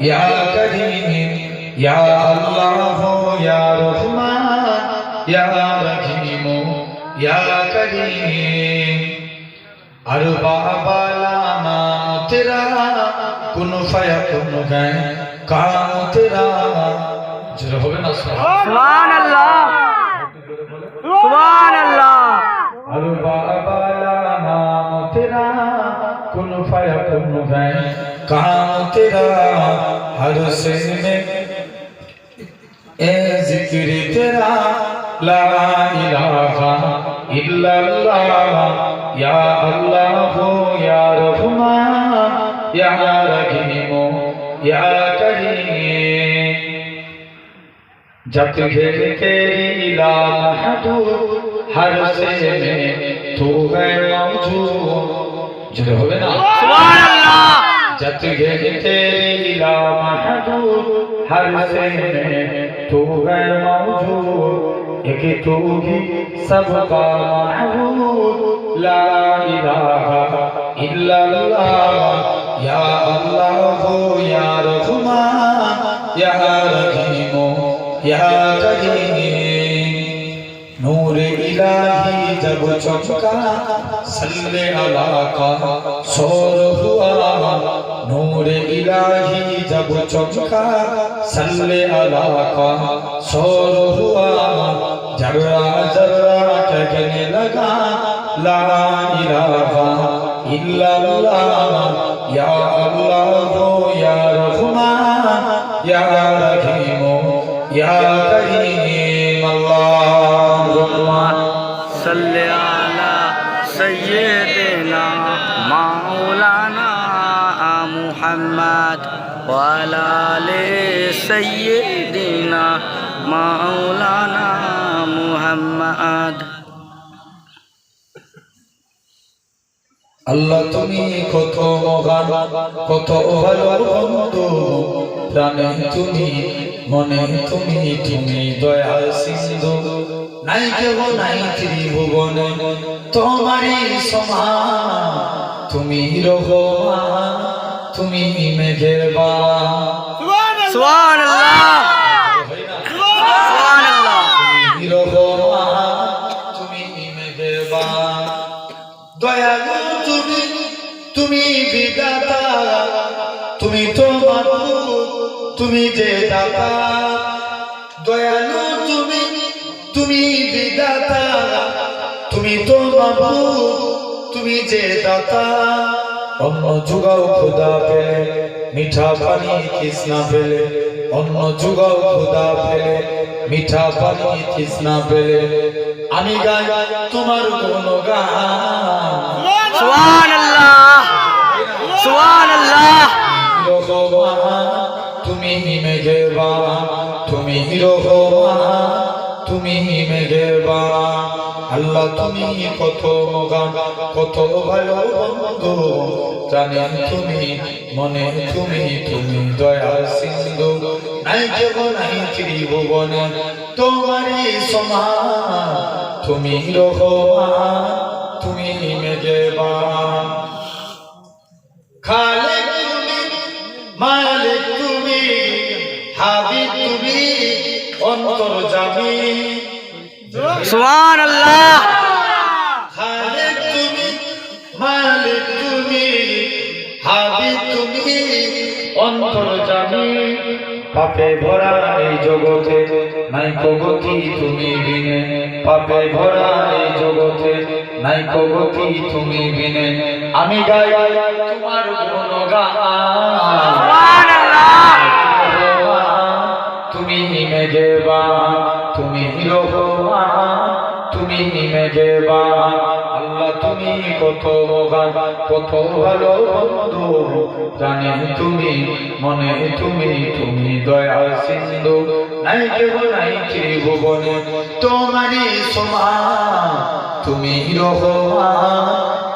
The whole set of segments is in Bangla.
ইয়া করিম ইয়া আল্লাহ ইয়া রহমান ইয়া রহিম ইয়া করিম আর বাবা লামা তেরা কোন ফায়া কোন গায় কাম তেরা। জোরে হবে না সুবহান কাম তেরা হর से में ए जिक्र तेरा ला इलाहा इल्लल्लाह या अल्लाह या रहमान या रहीम या करीम जब तुझे तेरी ला महदूद हर से में तू है मौजूद जो होवे ना সুবহান जत ये तेरी ला महदूद हर से में तू है मौजूद एक तू ही सबका महबूब ला इलाहा इल्लल्लाह الہی جب چکا صلی اللہ کا شور ہوا نور الہی جب چکا صلی اللہ کا شور ہوا جرہ جرہ کہنے لگا لا الہ الا اللہ یا اللہ یا رحمان یا رحیم یا کریم اللہ صل على سيدنا مولانا محمد وعلى آل سيدنا مولانا محمد আল্লাহ তুমি কত মহান কত ভালো বন্ধু প্রাণে তুমি মনে তুমি তুমি দয়া সিন্ধু নাই কেউ নাই ত্রিভুবন। তোমারই সমা তুমি রহো তুমি মেঘের বাবা সুবহানাল্লাহ। সুবহানাল্লাহ। তুমি রহো তুমি মেঘের বাবা দয়ালু তুমি তুমি বিদাতা তুমি তো মাবুদ তুমি যে দাতা। দয়ালু তুমি বিদাতা তুমি তো বাবু তুমি যে দাতা। অন্য যুগাও খোদা পেলে মিঠা পানি কৃষ্ণা পেলে। অন্য যুগাও খোদা পেলে মিঠা পানি কৃষ্ণা পেলে। আমি গাই তোমার কোন গান তুমি মেঘের বাবা তুমি হিরো তুমি মেঘেবান আল্লাহ তুমি কত মগান, কত ভালো বন্ধু। জানেন তুমি, মনে তুমি তুমি দয়া সিন্ধু। নাই কেব নাই ত্রিভুবনে তোমারই সমান। তুমি রহমান, তুমি মেঘেবান খালেক তুমি অন্তর জানি সুবহান আল্লাহ তুমি মালিক তুমি হাবি তুমি অন্তর জানি পাপে ভরা এই জগতে নাই কগতি তুমি বিনে। পাপে ভরা এই জগতে নাই কগতি তুমি বিনে। আমি গাই তোমার গুণগান। মেঘেবান তুমি রহমান তুমি মেঘেবান আল্লাহ, তুমি কত কত ভালো বন্ধু। জানে তুমি, মনে তুমি তুমি দয়া সিন্ধু। নাই নাই সমান। তুমি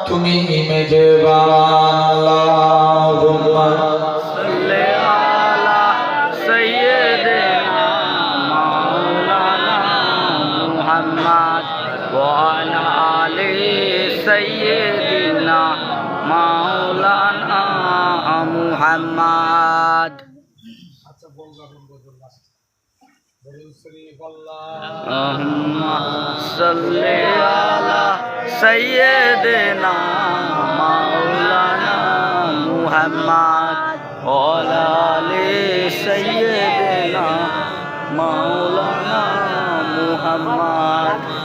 তুমি মেঘেবান আল্লাহুম্মা سيدنا مولانا محمد اللهم صل على سيدنا مولانا محمد وعلى آل سيدنا مولانا محمد